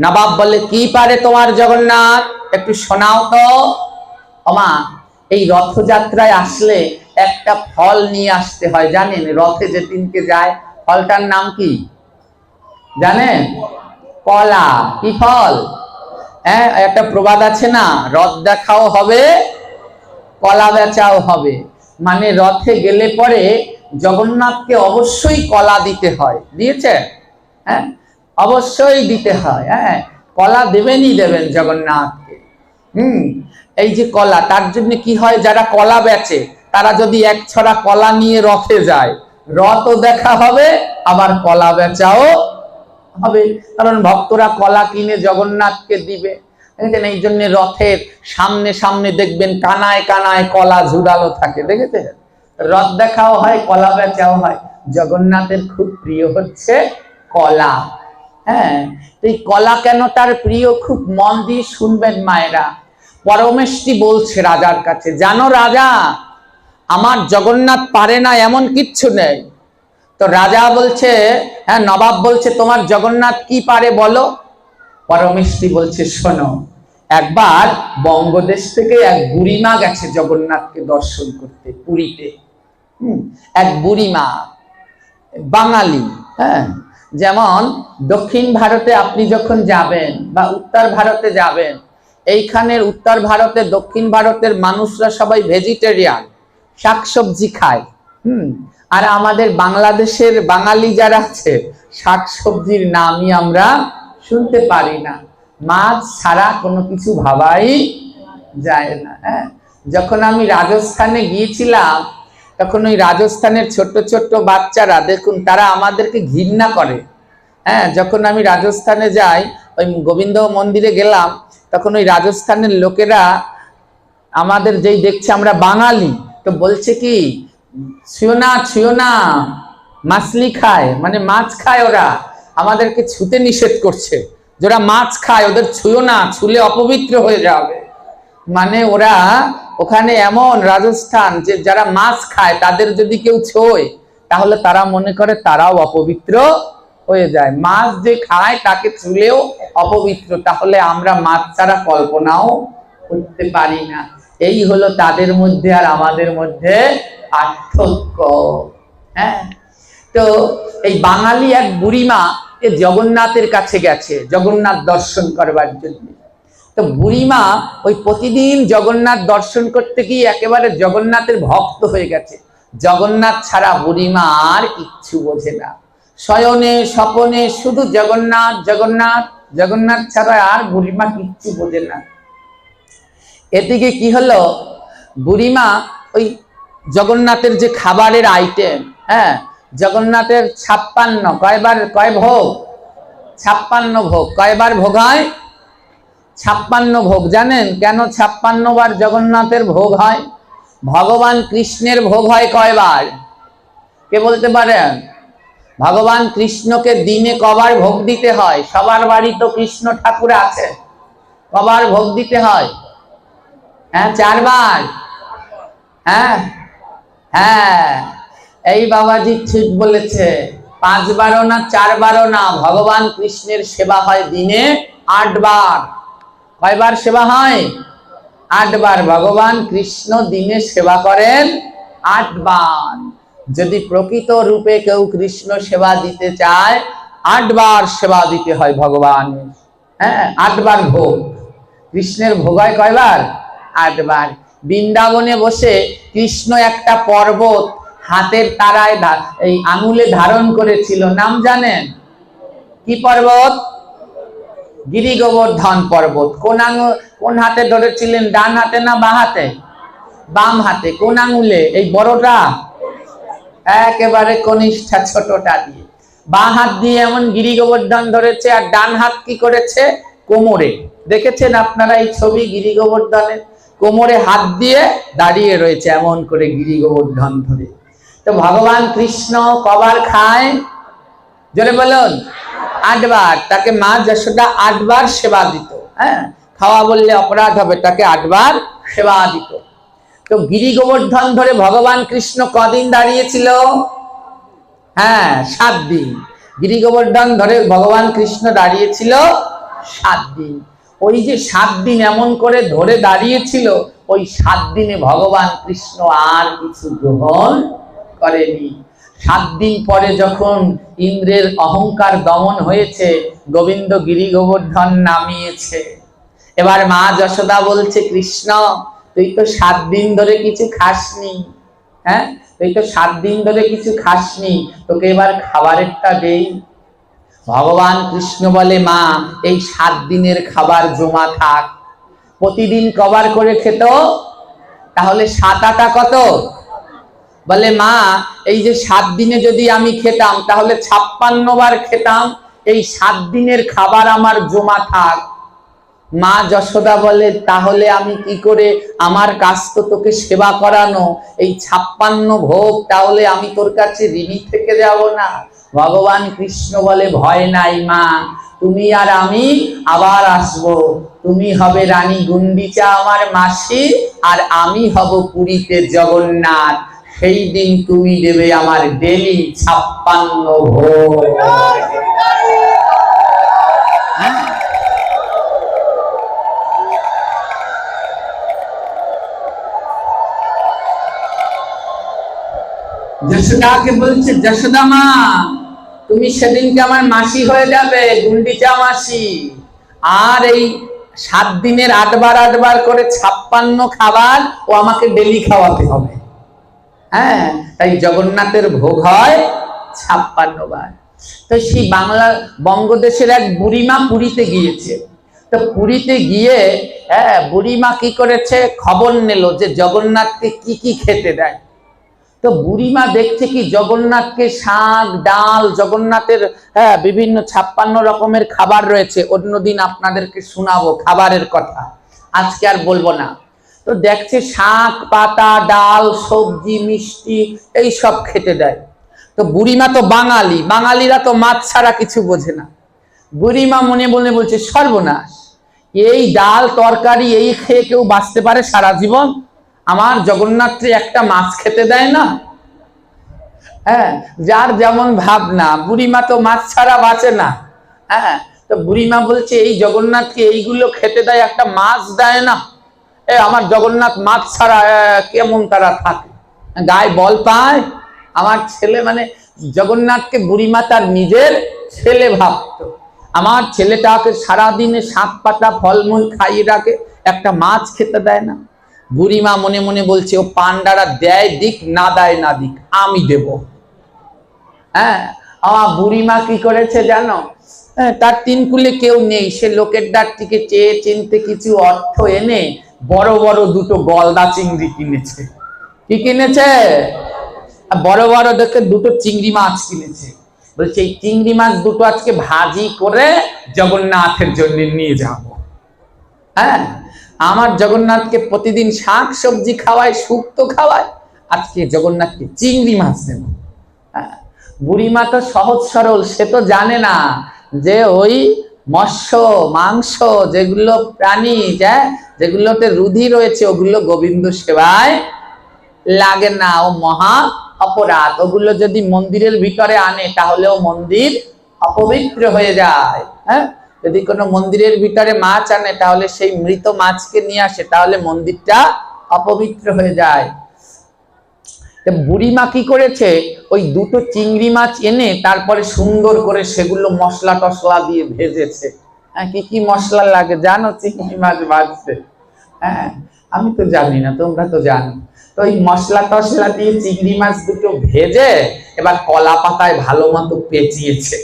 নবাব বলে কি পারে তোমার জগন্নাথ? একটু শোনাও তো। অমা এই রথযাত্রায় আসলে একটা ফল নিয়ে আসতে হয়, জানেন? রথে যে তিনকে যায়, ফলটার নাম কি? জানেন? কলা। কি ফল? হ্যাঁ একটা প্রবাদ আছে না? রথ দেখাও হবে, কলা বেচাও হবে। মানে রথে গেলে পরে জগন্নাথকে অবশ্যই কলা দিতে হয়। দিয়েছে হ্যাঁ? অবশ্যই দিতে হয় হ্যাঁ। কলা দেবেনই দেবেন জগন্নাথকে। হুম, এই যে কলা, তার জন্য কি হয়, যারা কলা বেচে, তারা যদি এক ছড়া কলা নিয়ে রথে যায়, রথও দেখা হবে, আবার কলা বেচাও হবে। কারণ ভক্তরা কলা কিনে জগন্নাথকে দিবে। দেখেছেন? এই জন্য রথের সামনে সামনে দেখবেন, কানায় কানায় কলা ঝুরালো থাকে। দেখেছেন? রথ দেখাও হয়, কলা বেচাও হয়। জগন্নাথের খুব প্রিয় হচ্ছে কলা। হ্যাঁ এই কলা কেন তার প্রিয়? খুব মন দিয়ে শুনবেন মায়েরা। পরমেশটি বলছে রাজার কাছে জানো রাজা আমার জগন্নাথ পারে না এমন কিচ্ছু নেই। তো রাজা বলছে হ্যাঁ নবাব বলছে তোমার জগন্নাথ কি পারে বলো? পরমেশটি বলছে শোনো একবার বঙ্গদেশ থেকে এক বুড়িমা গেছে জগন্নাথকে দর্শন করতে পুরীতে। হুম, এক বুড়িমা বাঙালি হ্যাঁ যেমন, দক্ষিণ ভারতে আপনি যখন যাবেন বা উত্তর ভারতে যাবেন, এইখানের উত্তর ভারতে, দক্ষিণ ভারতের মানুষরা সবাই ভেজিটেরিয়ান শাকসবজি খায়, হুম? আর আমাদের বাংলাদেশের বাঙালি যারা আছে, শাকসবজির নামই আমরা শুনতে পারি না। মাছ ছাড়া কোনো কিছু ভাবাই যায় না হ্যাঁ? যখন আমি রাজস্থানে গিয়েছিলাম তখন ওই রাজস্থানের ছোট্ট ছোট্ট বাচ্চারা, দেখুন, তারা আমাদেরকে ঘৃণা করে। হ্যাঁ যখন আমি রাজস্থানে যাই, ওই গোবিন্দ মন্দিরে গেলাম, তখন ওই রাজস্থানের লোকেরা আমাদের যেই দেখছে আমরা বাঙালি, তো বলছে কি, ছুঁয়ো না ছুঁয়ো না, মাছলি খায়। মানে মাছ খায় ওরা। আমাদেরকে ছুতে নিষেধ করছে। যারা মাছ খায়, ওদের ছুঁয়ো না, ছুলে অপবিত্র হয়ে যাবে। মানে ওরা ওখানে এমন রাজস্থান যে যারা মাছ খায়, তাদের যদি কেউ ছোয়, তাহলে তারা মনে করে তারাও অপবিত্র হয়ে যায়। মাছ যে খায়, তাকে ছুলেও অপবিত্র। তাহলে আমরা মাছ ছাড়া কল্পনাও করতে পারি না। এই হলো তাদের মধ্যে আর আমাদের মধ্যে পার্থক্য। হ্যাঁ? তো এই বাঙালি এক বুড়িমা, এ জগন্নাথের কাছে গেছে, জগন্নাথ দর্শন করবার জন্য। তো বুড়িমা ওই প্রতিদিন জগন্নাথ দর্শন করতে গিয়ে একেবারে জগন্নাথের ভক্ত হয়ে গেছে। জগন্নাথ ছাড়া বুড়িমা আর কিচ্ছু বোঝে না। শয়নে, স্বপনে শুধু জগন্নাথ জগন্নাথ জগন্নাথ ছাড়া আর বুড়িমা কিচ্ছু বোঝে না। এদিকে কি হলো? বুড়িমা ওই জগন্নাথের যে খাবারের আইটেম হ্যাঁ জগন্নাথের ছাপ্পান্ন, কয়বার, কয় ভোগ? ছাপ্পান্ন ভোগ, কয়বার ভোগ হয়? ছাপ্পান্ন ভোগ, জানেন কেন ছাপ্পান্ন বার জগন্নাথের ভোগ হয়? ভগবান কৃষ্ণের ভোগ হয় কয়বার? কে বলতে পারেন ভগবান কৃষ্ণকে দিনে কবার ভোগ দিতে হয়, সবার বাড়ি তো কৃষ্ণ ঠাকুর আছে। কবার ভোগ দিতে হয়? হ্যাঁ চারবার? হ্যাঁ? হ্যাঁ এই বাবাজি ঠিক বলেছে, পাঁচবারও না, চারবারও না, ভগবান কৃষ্ণের সেবা হয় দিনে আটবার। কয়বার সেবা হয়? আটবার। ভগবান কৃষ্ণ দিনে সেবা করেন আটবার। যদি প্রকৃত রূপে কেউ কৃষ্ণ সেবা দিতে চায়, আটবার সেবা দিতে হয় ভগবানের। হ্যাঁ আটবার ভোগ। কৃষ্ণের ভোগ হয় কয়বার? আটবার। বৃন্দাবনে বসে কৃষ্ণ একটা পর্বত হাতের তারায় এই আঙুলে ধারণ করেছিল। নাম জানেন? কি পর্বত? গিরি গোবর্ধন পর্বত। কোন কোন হাতে ধরেছিলেন? ডান হাতে না বা হাতে? বাম হাতে। কোন আঙুলে এই বড়টা? একেবারে কনিষ্ঠা ছোটটা দিয়ে। বা হাত দিয়ে এমন গিরি গোবর্ধন ধরেছে, আর ডান হাত কি করেছে? কোমরে। দেখেছেন আপনারা এই ছবি গিরি গোবর্ধনের কোমরে হাত দিয়ে দাঁড়িয়ে রয়েছে এমন করে গিরি গোবর্ধন ধরে। তো ভগবান কৃষ্ণ কবার খায়? জোরে বলুন। আটবার, তাকে মা যশোদা আটবার সেবা দিত হ্যাঁ? খাওয়া বললে অপরাধ হবে, তাকে আটবার সেবা দিত। তো গিরি গোবর্ধন ধরে ভগবান কৃষ্ণ কদিন দাঁড়িয়েছিল? হ্যাঁ সাত দিন। গিরি গোবর্ধন ধরে ভগবান কৃষ্ণ দাঁড়িয়েছিল সাত দিন। ওই যে সাত দিন এমন করে ধরে দাঁড়িয়েছিল, ওই সাত দিনে ভগবান কৃষ্ণ আর কিছু গ্রহণ করেনি। সাত দিন পরে যখন ইন্দ্রের অহংকার দমন হয়েছে, গোবিন্দ গিরি গোবর্ধন নামিয়েছে। এবার মা যশোদা বলছে, কৃষ্ণ, তুই তো সাত দিন ধরে কিছু খাসনি। হ্যাঁ? তুই তো সাত দিন ধরে কিছু খাসনি, তোকে এবার খাবারেরটা দেই। ভগবান কৃষ্ণ বলে, মা, এই সাত দিনের খাবার জমা থাক। প্রতিদিন কবার করে খেত, তাহলে সাত আটা কত? বলে, মা, এই যে সাত দিনে যদি আমি খেতাম, তাহলে ছাপ্পান্ন বার খেতাম, এই সাত দিনের খাবার আমার জমা থাক। মা যশোদা বলে, তাহলে আমি কি করে আমার কাজ তো তোকে সেবা করানো? এই ছাপ্পান্ন ভোগ তাহলে আমি তোর কাছে ঋণী থেকে যাব না। ভগবান কৃষ্ণ বলে, ভয় নাই মা, তুমি আর আমি আবার আসব। তুমি হবে রানী গুন্ডিচা আমার মাসি, আর আমি হব পুরীতে জগন্নাথ। সেই দিন তুমি দেবে আমার ডেলি ছাপ্পান্ন যশোদাকে বলছে, যশোদা মা, তুমি সেদিনকে আমার মাসি হয়ে যাবে গুন্ডিচা মাসি। আর এই সাত দিনের আটবার আটবার করে ছাপ্পান্ন খাবার ও আমাকে ডেলি খাওয়াতে হবে। হ্যাঁ তাই জগন্নাথের ভোগ হয় ছাপ্পান্ন বার। তো সেই বাংলা বঙ্গদেশের এক বুড়িমা পুরীতে গিয়েছে। তো পুরীতে গিয়ে হ্যাঁ বুড়িমা কি করেছে? খবর নিল যে জগন্নাথকে কি কি খেতে দেয়। তো বুড়িমা দেখছে কি জগন্নাথকে শাক, ডাল, জগন্নাথের হ্যাঁ বিভিন্ন ছাপ্পান্ন রকমের খাবার রয়েছে। অন্যদিন আপনাদেরকে শোনাবো খাবারের কথা। আজকে আর বলব না। তো দেখছে শাক, পাতা, ডাল, সবজি, মিষ্টি, এই সব খেতে দেয়। তো বুড়িমা তো বাঙালি, বাঙালিরা তো মাছ ছাড়া কিছু বোঝে না। বুড়িমা মনে মনে বলছে, সর্বনাশ, এই ডাল, তরকারি, এই খেয়ে কেউ বাঁচতে পারে সারা জীবন? আমার জগন্নাথে একটা মাছ খেতে দেয় না? হ্যাঁ যার যেমন ভাবনা, বুড়িমা তো মাছ ছাড়া বাঁচে না। হ্যাঁ তো বুড়িমা বলছে, এই জগন্নাথকে এইগুলো খেতে দেয়, একটা মাছ দেয় না। আমার জগন্নাথ মাছ ছাড়া কেমন তারা থাকে? গায়ে বল পায়? আমার ছেলে মানে জগন্নাথকে বুড়িমা তার নিজের ছেলে ভাবতো। আমার ছেলেটাকে সারাদিনে শাক পাতা ফলমূল খাইয়ে রাখে, একটা মাছ খেতে দেয় না। বুড়িমা মনে মনে বলছে, ও পান্ডারা দেয় দিক, না দেয় না দিক, আমি দেব। হ্যাঁ আমার বুড়িমা কি করেছে জানো? তার তিন কুলে কেউ নেই, সে লোকের ডাক থেকে চেয়ে চিনতে কিছু অর্থ এনে বড় বড় দুটো গলদা চিংড়ি কিনেছে। কি কিনেছে? বড় বড় দেখে দুটো চিংড়ি মাছ কিনেছে। বলছে এই চিংড়ি মাছ দুটো আজকে ভাজি করে জগন্নাথের জন্য নিয়ে যাব। হ্যাঁ? আমার জগন্নাথকে প্রতিদিন শাক সবজি খাওয়ায় শুক্তো খাওয়ায় আজকে জগন্নাথকে চিংড়ি মাছ দেব। হ্যাঁ, বুড়িমা তো সহজ সরল সে তো জানে না যে ওই মৎস্য, মাংস, যেগুলো প্রাণী হ্যাঁ যেগুলোতে রুধি রয়েছে, ওগুলো গোবিন্দ সেবায় লাগে না। ও মহা অপরাধ। ওগুলো যদি মন্দিরের ভিতরে আনে, তাহলেও মন্দির অপবিত্র হয়ে যায়। হ্যাঁ? যদি কোনো মন্দিরের ভিতরে মাছ আনে, তাহলে সেই মৃত মাছকে নিয়ে আসে, তাহলে মন্দিরটা অপবিত্র হয়ে যায়। বুড়িমা কি করেছে? ওই দুটো চিংড়ি মাছ এনে তারপরে সুন্দর করে সেগুলো মশলা টসলা দিয়ে ভেজেছে। হ্যাঁ কি কি মশলা লাগে? জানো চিংড়ি মাছ ভাজতে? হ্যাঁ আমি তো জানি না, তোমরা তো জানো। তো ওই মশলা টসলা দিয়ে চিংড়ি মাছ দুটো ভেজে এবার কলা পাতায় ভালো মতো পেঁচিয়েছে।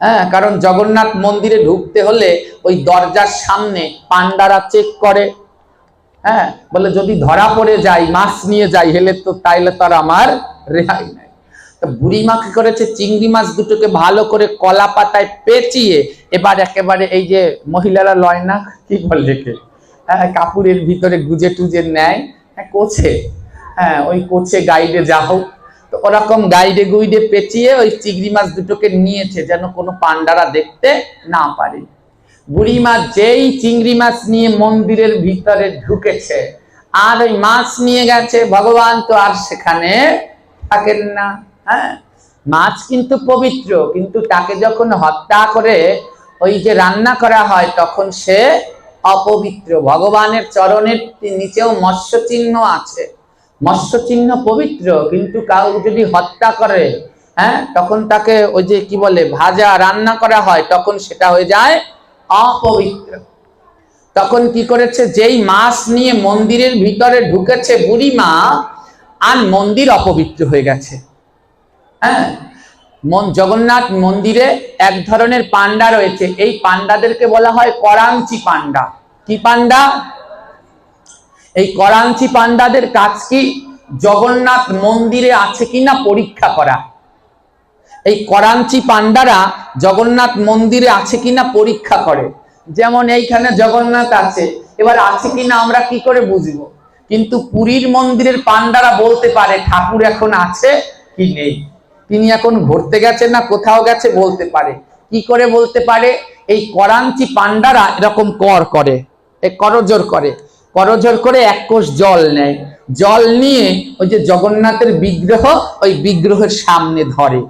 হ্যাঁ কারণ জগন্নাথ মন্দিরে ঢুকতে হলে ওই দরজার সামনে পান্ডারা চেক করে। হ্যাঁ। বলে, যদি ধরা পড়ে যাই মাছ নিয়ে যাই হেলে তো তাইলে তো আর আমার রেহাই নাই। তো বুড়িমা কি করেছে? চিংড়ি মাছ দুটোকে ভালো করে কলা পাতায় পেঁচিয়ে এবার একেবারে এই যে মহিলারা লয় না, কি বলে কে? হ্যাঁ কাপড়ের ভিতরে গুজে টুজে নেয়। হ্যাঁ কোছে। হ্যাঁ ওই কোচে গাইডে যা হোক। তো ওরকম গাইডে গুইডে পেঁচিয়ে ওই চিংড়ি মাছ দুটোকে নিয়েছে, যেন কোনো পান্ডারা দেখতে না পারে। বুড়িমা যেই চিংড়ি মাছ নিয়ে মন্দিরের ভিতরে ঢুকেছে, আর ওই মাছ নিয়ে গেছে, ভগবান তো আর সেখানে থাকেন না হ্যাঁ? মাছ কিন্তু পবিত্র, কিন্তু তাকে যখন হত্যা করে ওই যে রান্না করা হয়, তখন সে অপবিত্র। ভগবানের চরণের নিচেও মৎস্য চিহ্ন আছে। মৎস্য চিহ্ন পবিত্র, কিন্তু কাউ যদি হত্যা করে হ্যাঁ? তখন তাকে ওই যে কি বলে, ভাজা রান্না করা হয়, তখন সেটা হয়ে যায় অপবিত্র। তখন কি করেছে? যেই মাছ নিয়ে মন্দিরের ভিতরে ঢুকেছে বুড়ি মা আর মন্দির অপবিত্র হয়ে গেছে। হ্যাঁ? জগন্নাথ মন্দিরে এক ধরনের পান্ডা রয়েছে। এই পান্ডাদেরকে বলা হয় করাঞ্চি পান্ডা। কি পান্ডা? এই করাঞ্চি পান্ডাদের কাজ কি? জগন্নাথ মন্দিরে আছে কিনা পরীক্ষা করা। এই করাঞ্চি পান্ডারা জগন্নাথ মন্দিরে আছে কিনা পরীক্ষা করে। যেমন এইখানে জগন্নাথ আছে, এবার আছে কিনা আমরা কি করে বুঝব? কিন্তু পুরীর মন্দিরের পান্ডারা বলতে পারে, ঠাকুর এখন আছে কি নেই? তিনি এখন ঘুরতে গেছেন না কোথাও গেছে বলতে পারে। কি করে বলতে পারে? এই করাঞ্চি পান্ডারা এরকম কর করে, এ করজোর করে। করজোর করে এক কোষ জল নেয়। জল নিয়ে ওই যে জগন্নাথের বিগ্রহ, ওই বিগ্রহের সামনে ধরে।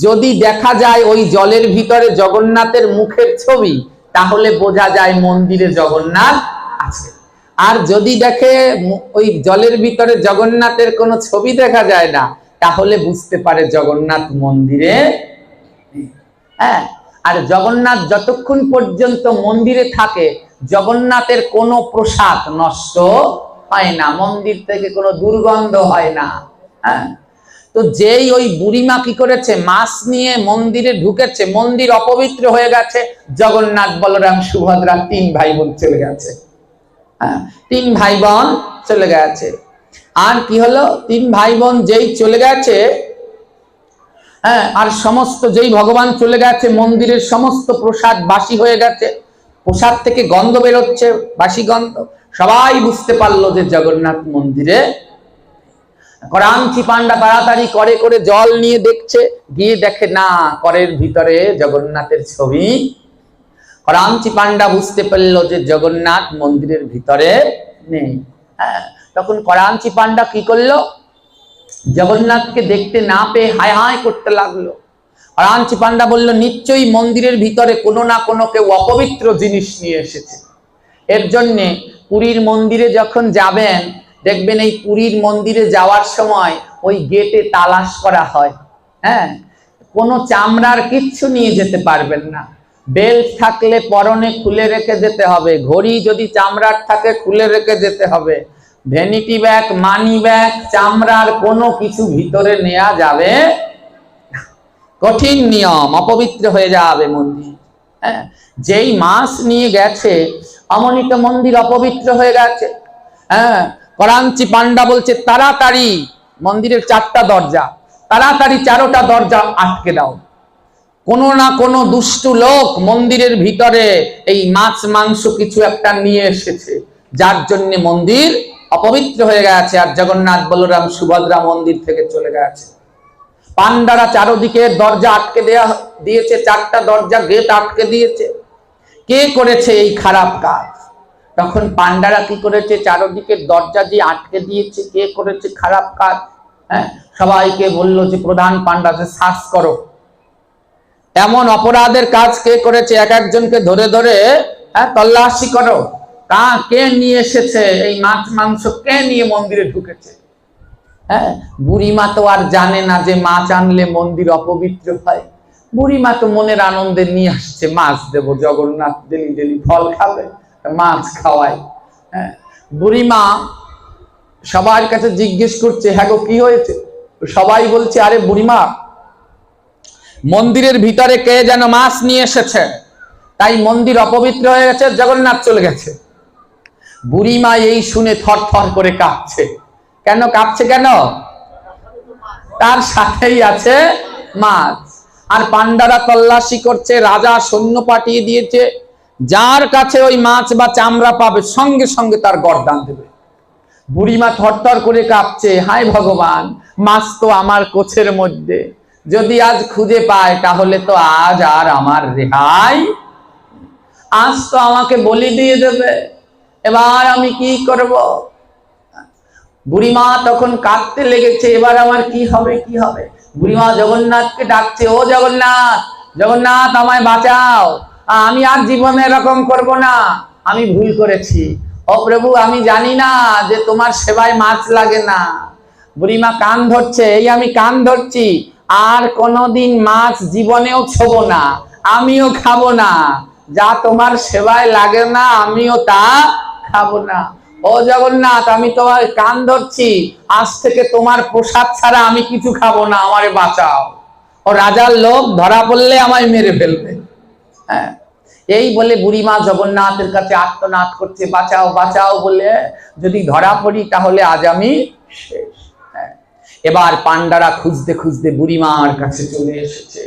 যদি দেখা যায় ওই জলের ভিতরে জগন্নাথের মুখের ছবি, তাহলে বোঝা যায় মন্দিরে জগন্নাথ আছে। আর যদি দেখে ওই জলের ভিতরে জগন্নাথের কোনো ছবি দেখা যায় না, তাহলে বুঝতে পারে জগন্নাথ মন্দিরে হ্যাঁ? আর জগন্নাথ যতক্ষণ পর্যন্ত মন্দিরে থাকে, জগন্নাথের কোনো প্রসাদ নষ্ট হয় না, মন্দির থেকে কোনো দুর্গন্ধ হয় না। হ্যাঁ? তো যেই ওই বুড়িমা কি করেছে? মাছ নিয়ে মন্দিরে ঢুকেছে মন্দির অপবিত্র হয়ে গেছে। জগন্নাথ বলরাম সুভদ্রা তিন ভাই বোন চলে গেছে। হ্যাঁ, তিন ভাই বোন চলে গেছে। আর কি হলো? তিন ভাই বোন যেই চলে গেছে হ্যাঁ আর সমস্ত যেই ভগবান চলে গেছে মন্দিরের সমস্ত প্রসাদ বাসি হয়ে গেছে। প্রসাদ থেকে গন্ধ বেরোচ্ছে বাসি গন্ধ। সবাই বুঝতে পারল যে জগন্নাথ মন্দিরে করাঞ্চি পান্ডা তাড়াতাড়ি করে করে জল নিয়ে দেখছে। গিয়ে দেখে, না, করের ভিতরে জগন্নাথের ছবি। করাঞ্চি পান্ডা বুঝতে পারল যে জগন্নাথ মন্দিরের ভিতরে নেই। হ্যাঁ তখন করাঞ্চি পান্ডা কি করল? জগন্নাথকে দেখতে না পেয়ে হায় হায় করতে লাগল। করাঞ্চি পান্ডা বলল, নিশ্চয়ই মন্দিরের ভিতরে কোনো না কোনো কেউ অপবিত্র জিনিস নিয়ে এসেছে। এর জন্যে পুরীর মন্দিরে যখন যাবেন দেখবেন এই পুরীর মন্দিরে যাওয়ার সময় ওই গেটে তালাশ করা হয়। হ্যাঁ? কোনো চামড়ার কিচ্ছু নিয়ে যেতে পারবেন না। বেল্ট থাকলে পরনে খুলে রেখে যেতে হবে, ঘড়ি যদি চামড়ার থাকে খুলে রেখে যেতে হবে। ভ্যানিটি ব্যাগ মানি ব্যাগ চামড়ার কোনো কিছু ভিতরে নেওয়া যাবে কঠিন নিয়ম, অপবিত্র হয়ে যাবে মন্দির। হ্যাঁ? যেই মাস নিয়ে গেছে, অমনিত মন্দির অপবিত্র হয়ে গেছে। হ্যাঁ? করাঞ্চি পান্ডা বলছে, তাড়াতাড়ি, মন্দিরের চারটা দরজা, তাড়াতাড়ি চারোটা দরজা আটকে দাও। কোনো না কোনো দুষ্টু লোক মন্দিরের ভিতরে এই মাছ, মাংস কিছু একটা নিয়ে এসেছে। যার জন্য মন্দির অপবিত্র হয়ে গেছে আর জগন্নাথ, বলরাম, সুভদ্রা মন্দির থেকে চলে গেছে। পান্ডারা চারোদিকে দরজা আটকে দেয়া দিয়েছে, চারটা দরজা গেট আটকে দিয়েছে। কে করেছে এই খারাপ কাজ? তখন পান্ডারা কি করেছে? চারোদিকে দরজা দিয়ে আটকে দিয়েছে। কে করেছে? খারাপ কাজ। হ্যাঁ সবাইকে বলল যে, প্রধান পান্ডাকে শ্বাস করো। এমন অপরাধের কাজ কে করেছে? এক একজনকে ধরে ধরে হ্যাঁ তল্লাশি করো। তা কে নিয়ে এসেছে? এই মাছ মাংস কে নিয়ে মন্দিরে ঢুকেছে? হ্যাঁ বুড়িমা তো আর জানে না যে মাছ আনলে মন্দির অপবিত্র হয়। বুড়িমা তো মনের আনন্দে নিয়ে আসছে, মাছ দেব জগন্নাথ ডেলি ডেলি ফল খাবে। মাছ খাওয়াই হ্যাঁ। বুড়িমা সবার কাছে জিজ্ঞেস করছে হ্যাঁ গো, কি হয়েছে? সবাই বলছে, আরে বুড়িমা, মন্দিরের ভিতরে কে যেন মাছ নিয়ে এসেছে? তাই মন্দির অপবিত্র হয়ে গেছে, জগন্নাথ চলে গেছে। বুড়িমা এই শুনে থর থর করে কাঁপছে। কেন কাঁপছে কেন? তার সাথেই আছে মাছ। আর পান্ডারা তল্লাশি করছে, রাজা সৈন্য পাঠিয়ে দিয়েছে। যার কাছে ওই মাছ বা চামড়া পাবে, সঙ্গে সঙ্গে তার গরদান দেবে। বুড়িমা থরথর করে কাঁপছে, হায় ভগবান, মাছ তো আমার কোছের মধ্যে। যদি আজ খুঁজে পায়, তাহলে তো আজ আর আমার রেহাই আজ তো আমাকে বলি দিয়ে দেবে। এবার আমি কি করব? বুড়িমা তখন কাঁদতে লেগেছে, এবার আমার কি হবে কি হবে? বুড়িমা জগন্নাথকে ডাকছে, ও জগন্নাথ জগন্নাথ আমায় বাঁচাও। আমি আর জীবনে এরকম করব না। আমি ভুল করেছি। ও প্রভু, আমি জানি না যে তোমার সেবায় মাছ লাগে না। বুড়িমা কান ধরছে, এই আমি কান ধরছি। আর কোনোদিন মাছ জীবনেও ছোবো না, আমিও খাব না। যা তোমার সেবায় লাগে না, আমিও তা খাব না। ও জগন্নাথ, আমি তোমার কান ধরছি। আজ থেকে তোমার প্রসাদ ছাড়া আমি কিছু খাব না, আমারে বাঁচাও। ও রাজার লোক ধরা পড়লে আমায় মেরে ফেলবে। হ্যাঁ। এই বলে বুড়িমা জগন্নাথের কাছে আত্মনাদ করছে, বাঁচাও বাঁচাও বলে যদি ধরা পড়ি তাহলে আজ আমি শেষ। হ্যাঁ। এবার পান্ডারা খুঁজতে খুঁজতে বুড়িমার কাছে চলে এসেছে।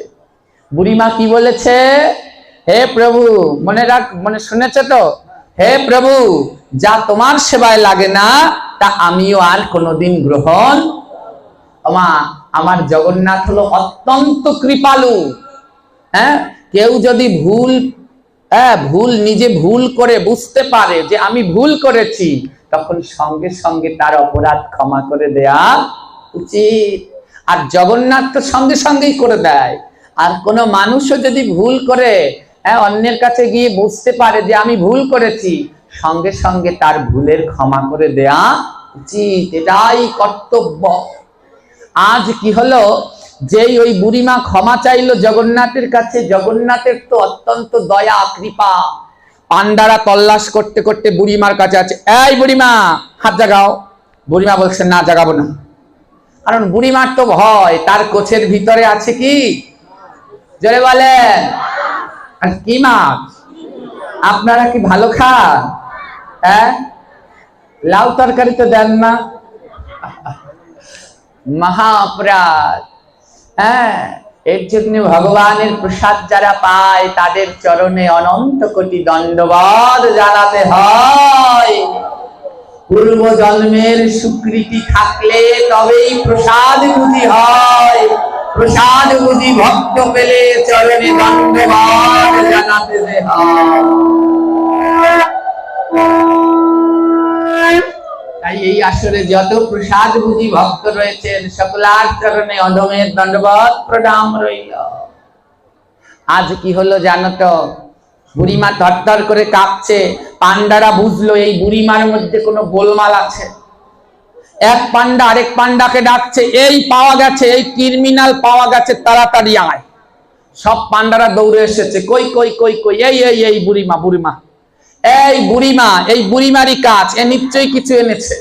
বুড়িমা কি বলেছে? হে প্রভু, মনে রাখ, মনে শুনেছে তো? হে প্রভু, যা তোমার সেবায় লাগে না, তা আমিও আর কোনোদিন গ্রহণ আমা আমার জগন্নাথ হলো অত্যন্ত কৃপালু। হ্যাঁ? কেউ যদি ভুল হ্যাঁ ভুল, নিজে ভুল করে বুঝতে পারে যে আমি ভুল করেছি। তখন সঙ্গে সঙ্গে তার অপরাধ ক্ষমা করে দেয়া উচিত। আর জগন্নাথ তো সঙ্গে সঙ্গেই করে দেয়। আর কোনো মানুষও যদি ভুল করে হ্যাঁ অন্যের কাছে গিয়ে বুঝতে পারে যে আমি ভুল করেছি, সঙ্গে সঙ্গে তার ভুলের ক্ষমা করে দেয়া উচিত। এটাই কর্তব্য। আজ কি হলো? যেই ওই বুড়িমা ক্ষমা চাইলো জগন্নাথের কাছে, জগন্নাথের তো অত্যন্ত দয়া, কৃপা। পান্ডারা তল্লাশ করতে করতে বুড়িমার কাছে আছে, এই বুড়িমা, হাত জাগাও। বুড়িমা বলছে, না, জাগাবো না। কারণ বুড়িমার তো ভয়, তার কোচের ভিতরে আছে কি? জোরে বলেন। আর কি মাছ? আপনারা কি ভালো খান? হ্যাঁ? লাউ তরকারি তো দেন না। মহা অপরাধ হ্যাঁ এর জন্য ভগবানের প্রসাদ যারা পায়, তাদের চরণে অনন্ত কোটি দণ্ডবাদ জানাতে হয়। পূর্ব জন্মের স্বীকৃতি থাকলে তবেই প্রসাদ বুঝি হয়। প্রসাদ বুঝি ভক্ত পেলে চরণে দণ্ডবাদ জানাতে হয়। তাই এই আসরে যত প্রসাদ বুঝি ভক্ত রয়েছেন সকলার চরণে অধমের দণ্ডবত প্রণাম রইল। আজ কি হলো জানো তো? বুড়িমা থরথর করে কাঁপছে পান্ডারা বুঝলো এই বুড়িমার মধ্যে কোনো গোলমাল আছে। এক পান্ডা আরেক পান্ডাকে ডাকছে, এই পাওয়া গেছে, এই ক্রিমিনাল পাওয়া গেছে, তাড়াতাড়ি আয়। সব পান্ডারা দৌড়ে এসেছে, কই কই কই কই, এই এই এই বুড়িমা বুড়িমা। এই বুড়িমা এই বুড়িমারি কাজ। এ নিশ্চয়ই কিছু এনেছে।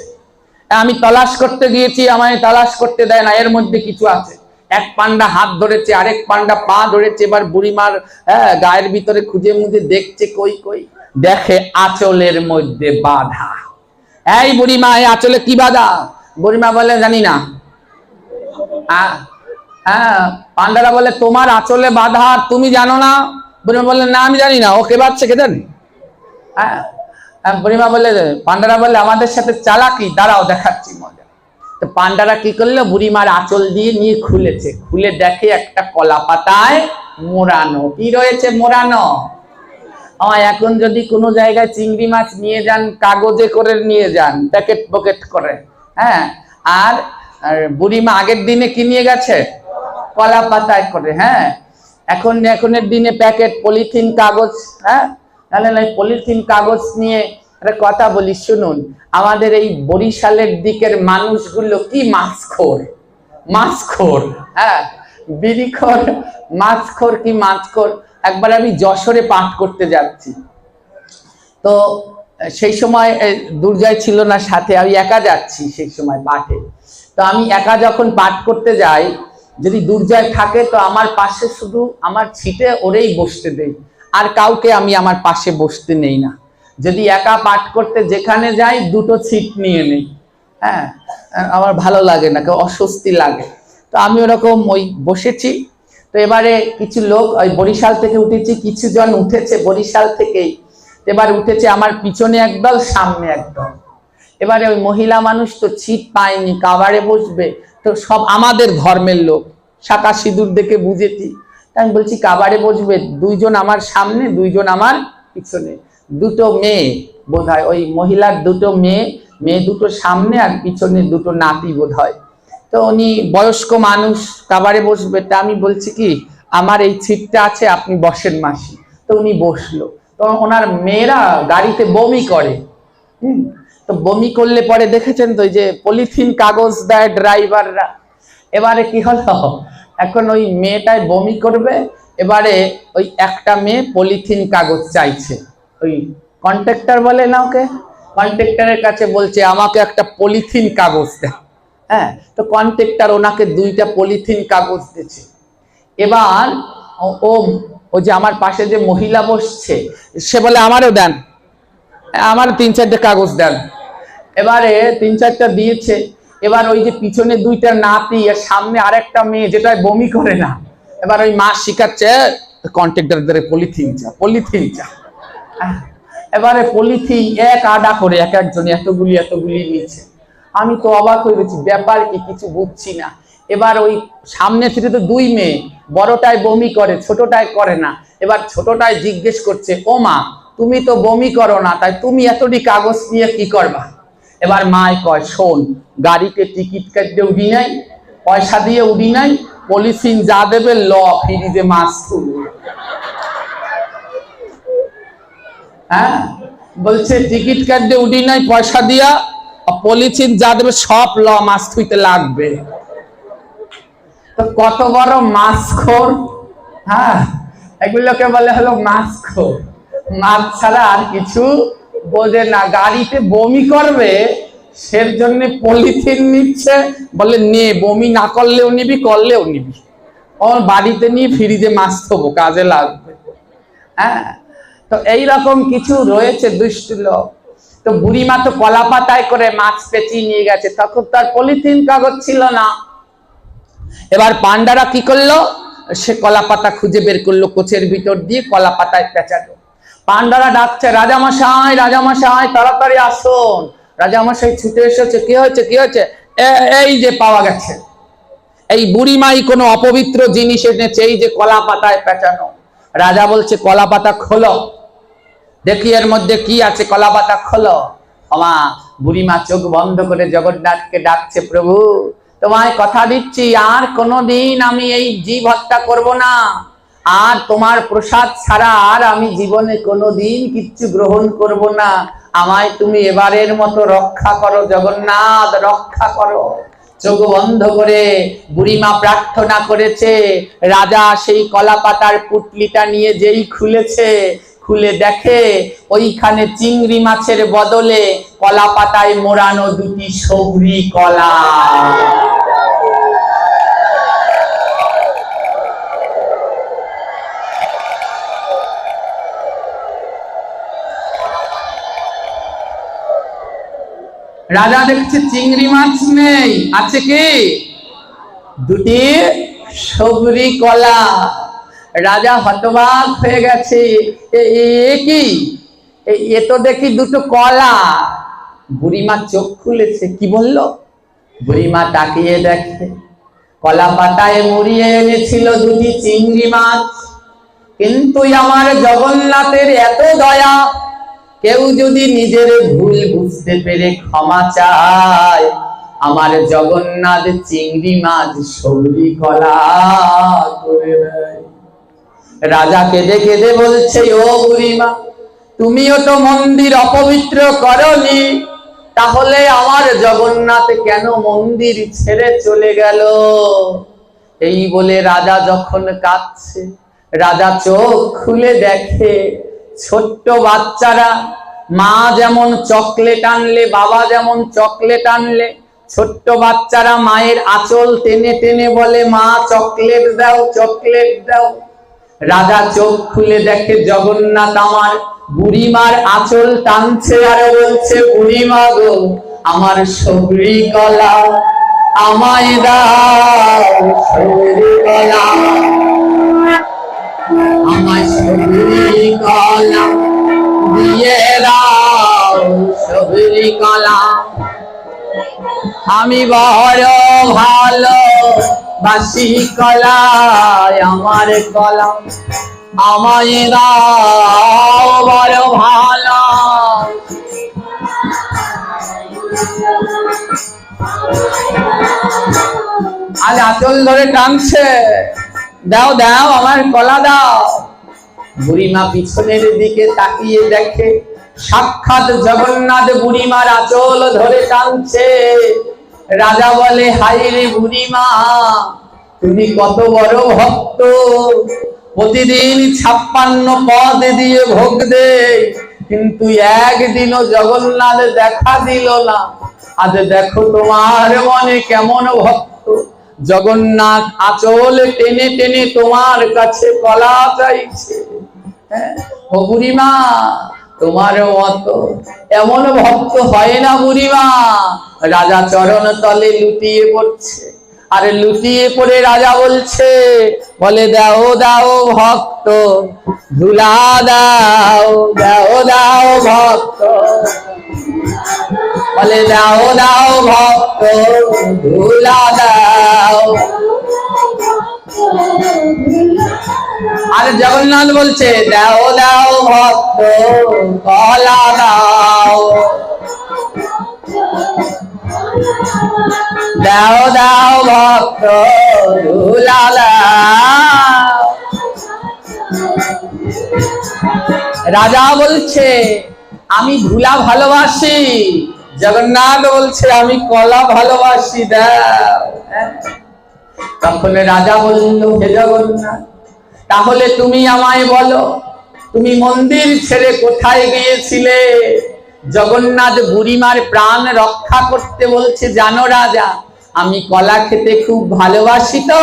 আমি তালাশ করতে গিয়েছি আমায় তালাশ করতে দেয় না এর মধ্যে কিছু আছে। এক পান্ডা হাত ধরেছে আরেক পান্ডা পা ধরেছে এবার বুড়িমার হ্যাঁ, গায়ের ভিতরে খুঁজে মুজে দেখছে কই কই? দেখে আঁচলের মধ্যে বাধা। এই বুড়িমা এই আঁচলে কি বাধা? বুড়িমা বলে জানি না। হ্যাঁ পান্ডারা বলে তোমার আঁচলে বাধা তুমি জানো না? বুড়িমা বললেন না আমি জানি না। ও কে বাচ্ছে কে জানি? বুড়িমা বলে পান্ডারা বলে আমাদের সাথে চালাকি, দাঁড়াও, দেখাচ্ছি মজা। তো পান্ডারা কি করল? বুড়িমার আঁচল দিয়ে নিয়ে খুলেছে। খুলে দেখে একটা কলা পাতায় মোড়ানো। কি রয়েছে মোড়ানো? আমার এখন যদি কোনো জায়গায় চিংড়ি মাছ নিয়ে যান, কাগজে করে নিয়ে যান, প্যাকেট পকেট করে হ্যাঁ? আর বুড়িমা আগের দিনে কি নিয়ে গেছে? কলা পাতায় করে হ্যাঁ? এখন, এখনের দিনে প্যাকেট, পলিথিন, কাগজ হ্যাঁ? তাহলে না পলিথিন কাগজ নিয়ে একটা কথা বলি, শুনুন। আমাদের এই বরিশালের দিকের মানুষগুলো কি মাছখোর? মাছখোর হ্যাঁ? বিড়িখোর, মাছখোর কি মাছখোর? একবার আমি যশোরে পাঠ করতে যাচ্ছি। তো সেই সময় দুর্জয় ছিল না সাথে, আমি একা যাচ্ছি সেই সময় পাঠে। তো আমি একা যখন পাঠ করতে যাই, যদি দুর্জয় থাকে, তো আমার পাশে শুধু আমার ছিটে ওরেই বসতে দেই আর কাউকে আমি আমার পাশে বসতে নেই না। যদি একা পাঠ করতে যেখানে যাই, দুটো ছিট নিয়ে নেই। হ্যাঁ আমার ভালো লাগে না, কেউ অস্বস্তি লাগে। তো আমি ওরকম ওই বসেছি। তো এবারে কিছু লোক, ওই বরিশাল থেকে উঠেছি কিছু জন উঠেছে বরিশাল থেকেই। এবার উঠেছে আমার পিছনে একদল, সামনে একদল। এবারে ওই মহিলা মানুষ তো ছিট পায়নি, কাবারে বসবে। তো সব আমাদের ধর্মের লোক, শাখা সিঁদুর দেখে বুঝেছি। আমি বলছি, কাবারে বসবে, দুইজন আমার সামনে, দুইজন আমার পিছনে। দুটো মেয়ে বোধ ওই মহিলার দুটো মেয়ে মেয়ে দুটো সামনে আর পিছনে দুটো নাতি বোধ হয় তো উনি বয়স্ক মানুষ, কাবারে বসবে। তা আমি বলছি কি, আমার এই ছিটটা আছে, আপনি বসেন মাসি। তো উনি বসল। তো ওনার মেয়েরা গাড়িতে বমি করে। হুম? তো বমি করলে পরে দেখেছেন তো যে পলিথিন কাগজ দেয় ড্রাইভাররা। এবারে কি হলো? এখন ওই মেয়েটায় বমি করবে, এবারে ওই একটা মেয়ে পলিথিন কাগজ চাইছে। ওই কন্ট্রাক্টর বলে না ওকে? কন্ট্রাক্টরের কাছে বলছে, আমাকে একটা পলিথিন কাগজ দেয় হ্যাঁ তো কন্ট্রাক্টর ওনাকে দুইটা পলিথিন কাগজ দিচ্ছে এবার ও ও যে আমার পাশে যে মহিলা বসছে, সে বলে, আমারও দেন। আমার তিন চারটে কাগজ দেন। এবারে তিন চারটা দিয়েছে। এবার ওই যে পিছনে দুইটা নাতি আর সামনে আরেকটা মেয়ে যেটা বমি করে না, এবার ওই মা শিখাচ্ছে কন্ট্রাক্টরদের পলিথিন চা পলিথিন চা। এবারে পলিথিন এক আডা করে এক একজন এতগুলি এতগুলি নিচ্ছে। আমি তো অবাক হয়ে গেছি, ব্যাপার কি কিছু বুঝছি না। এবার ওই সামনে থেকে তো দুই মেয়ে, বড়টায় বমি করে, ছোটটায় করে না। এবার ছোটটায় জিজ্ঞেস করছে, ও মা, তুমি তো বমি করো না, তাই তুমি এতটি কাগজ নিয়ে কি করবা? এবার মায় কয়, শোন, গাড়িতে টিকিট কাটতে উঠি নাই, পয়সা দিয়ে উঠি নাই, পলিথিন যা দেবে ল ফিরিতে মাছ তুলবে হ্যাঁ? বলছে, টিকিট কাটতে উঠি নাই, পয়সা দিয়া পলিথিন যা দেবে সব ল, মাছ থুইতে লাগবে। কত বড় মাছখোর হ্যাঁ? এগুলোকে বলে হলো মাছখোর। মাছ ছাড়া আর কিছু বোঝে না, গাড়িতে বমি করবে সের জন্য পলিথিন নিচ্ছে। বলে নে, বমি না করলেও নিবি করলেও নিবি। ওর বাড়িতে নিয়ে ফ্রিজে মাছ থবো কাজে লাগবে। হ্যাঁ? তো এইরকম কিছু রয়েছে দুষ্ট লোক। তো বুড়িমা তো কলা পাতায় করে মাছ পেঁচিয়ে নিয়ে গেছে, তখন তার পলিথিন কাগজ ছিল না। এবার পান্ডারা কি করল? সে কলা পাতা খুঁজে বের করল, কোচের ভিতর দিয়ে কলা পাতায় পেঁচালো। পান্ডারা ডাকছে, রাজামশাই রাজামশাই, তাড়াতাড়ি আসুন। রাজামশাই ছুটে এসেছে, কি হয়েছে কি হয়েছে? "এ- এই যে পাওয়া গেছে। এই বুড়িমাই কোনো অপবিত্র জিনিস এনেছে, এই যে কলা পাতায় পেঁচানো। রাজা বলছে, কলা পাতা খোলো। দেখি এর মধ্যে কি আছে, কলা পাতা খোলো। আমা বুড়িমা চোখ বন্ধ করে জগন্নাথকে ডাকছে, প্রভু, তোমায় কথা দিচ্ছি, আর কোনোদিন আমি এই জীব হত্যা করব না। আর তোমার প্রসাদ ছাড়া আর আমি জীবনে কোনোদিন কিচ্ছু গ্রহণ করব না। আমায় তুমি এবারের মতো রক্ষা করো, জগন্নাথ, রক্ষা করো। চোখ বন্ধ করে বুড়িমা প্রার্থনা করেছে, রাজা সেই কলা পাতার পুটলিটা নিয়ে যেই খুলেছে, খুলে দেখে ওইখানে চিংড়ি মাছের বদলে কলা পাতায় মোড়ানো দুটি সবরি কলা। রাজা দেখছে চিংড়ি মাছ নেই। আছে কি? দুটি সবরি কলা। রাজা হতবাক হয়ে গেছে। এ- কি? এ- তো দেখি দুটো কলা। বুড়িমা চোখ খুলেছে, কি বলল? বুড়িমা তাকিয়ে দেখে, কলা পাতায় মুড়িয়ে এনেছিল দুটি চিংড়ি মাছ। কিন্তু আমার জগন্নাথের এত দয়া কেউ যদি নিজের ভুল বুঝতে পেরে ক্ষমা চায়, আমার জগন্নাথ চিংড়ি মাছ সবরি কলা করে রাজা কেঁদে কেঁদে বলছে, ও বুড়িমা, তুমিও তো মন্দির অপবিত্র করনি, তাহলে আমার জগন্নাথ কেন মন্দির ছেড়ে চলে গেল? এই বলে রাজা যখন কাঁদছে, রাজা চোখ খুলে দেখে ছোট্ট বাচ্চারা, মা যেমন চকলেট আনলে, বাবা যেমন চকলেট আনলে, ছোট্ট বাচ্চারা মায়ের আঁচল টেনে টেনে বলে, মা, চকলেট দাও চকলেট দাও। রাজা চোখ খুলে দেখে, জগন্নাথ আমার বুড়িমার আঁচল টানছে আর বলছে, বুড়িমা গো, আমার সবরি কলা আমায় দাও। আমি বড় ভালো বাসি কলায় আমার কলম আমায় দাও বড় ভালো। আজ আচল ধরে টানছে। দাও দাও, আমার কলা দাও। বুড়িমা পিছনের দিকে তাকিয়ে দেখে সাক্ষাৎ জগন্নাথ বুড়িমার আঁচল ধরে টানছে। রাজা বলে হাই রে বুড়িমা তুমি কত বড় ভক্ত। প্রতিদিন ছাপ্পান্ন পদ দিয়ে ভোগ দে কিন্তু একদিনও জগন্নাথ দেখা দিল না। আজ দেখো তোমার মনে কেমন ভক্ত। জগন্নাথ আচল টেনে টেনে তোমার কাছে কলা চাইছে। হ্যাঁ, বুড়িমা তোমার মতো। এমন ভক্ত হয় না বুড়িমা। রাজা চরণ তলে লুটিয়ে পড়ছে। আর লুটিয়ে পড়ে রাজা বলছে, বলে দাও দাও ভক্ত, ধুলা দাও দাও দাও ভক্ত। বলে দাও দাও ভক্ত, ধুলা দাও। আর জগন্নাথ বলছে, দাও দাও ভক্ত, কলা দাও। দাও দাও ভক্ত রাজা বলছে, আমি ধুলা ভালোবাসি। জগন্নাথ বলছে, আমি কলা ভালোবাসি, দাও? তখন রাজা বলল, হে জগন্নাথ তাহলে তুমি আমায় বলো, তুমি মন্দির ছেড়ে কোথায় গিয়েছিলে? জগন্নাথ বুড়িমার প্রাণ রক্ষা করতে বলছে, জানো রাজা, আমি কলা খেতে খুব ভালোবাসি তো,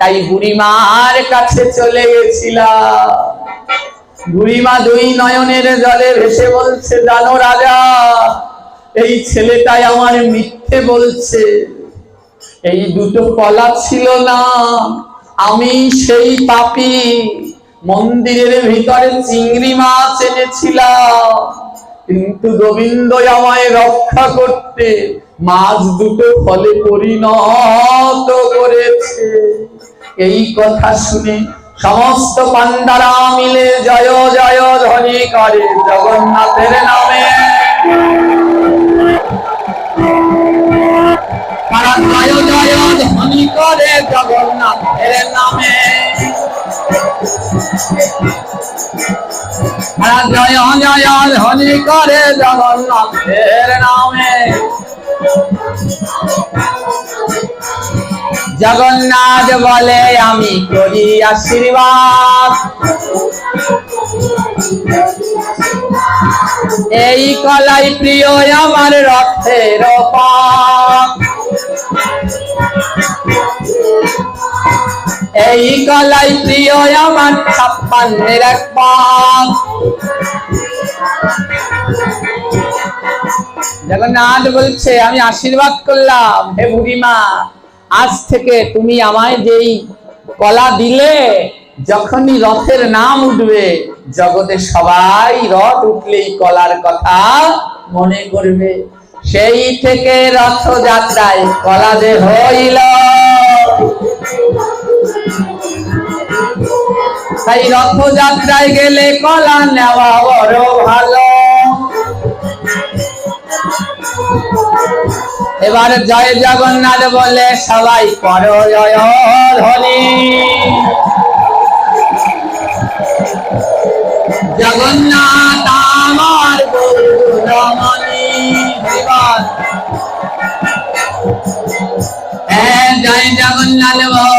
তাই বুড়িমার কাছে চলে গেছিলাম। বুড়িমা দুই নয়নের জলে ভেসে বলছে, জানো রাজা, এই ছেলেটাই আমার মিথ্যে বলছে, এই দুটো কলা ছিল না। আমি সেই পাপি। মন্দিরের ভিতরে চিংড়ি মাছ এনেছিলাম। কিন্তু গোবিন্দ আমায় রক্ষা করতে মাছ দুটো ফলে পরিণত করেছে। এই কথা শুনে সমস্ত পান্ডারা মিলে জয় জয় ধ্বনি করে জগন্নাথের নামে। তারা জয় জয় ধ্বনি করে জগন্নাথের নামে তারা জয় জয় ধ্বনি করে জগন্নাথের নামে জগন্নাথ বলে আমি করি আশীর্বাদ। এই কলাই প্রিয় আমার রথের পাক এই কলাই প্রিয় আমার ছাপ্পান্নের এক পাক জগন্নাথ বলছে, আমি আশীর্বাদ করলাম, হে বুড়িমা, আজ থেকে তুমি আমায় যেই কলা দিলে, যখনই রথের নাম উঠবে, জগতে সবাই রথ উঠলেই কলার কথা মনে করবে। সেই থেকে রথযাত্রায় কলা যে হইল। তাই রথযাত্রায় গেলে কলা নেওয়া বড় ভালো। এবার জয় জগন্নাথ বলে সবাই কর জয় জগন্নাথ জয় জগন্নাথ।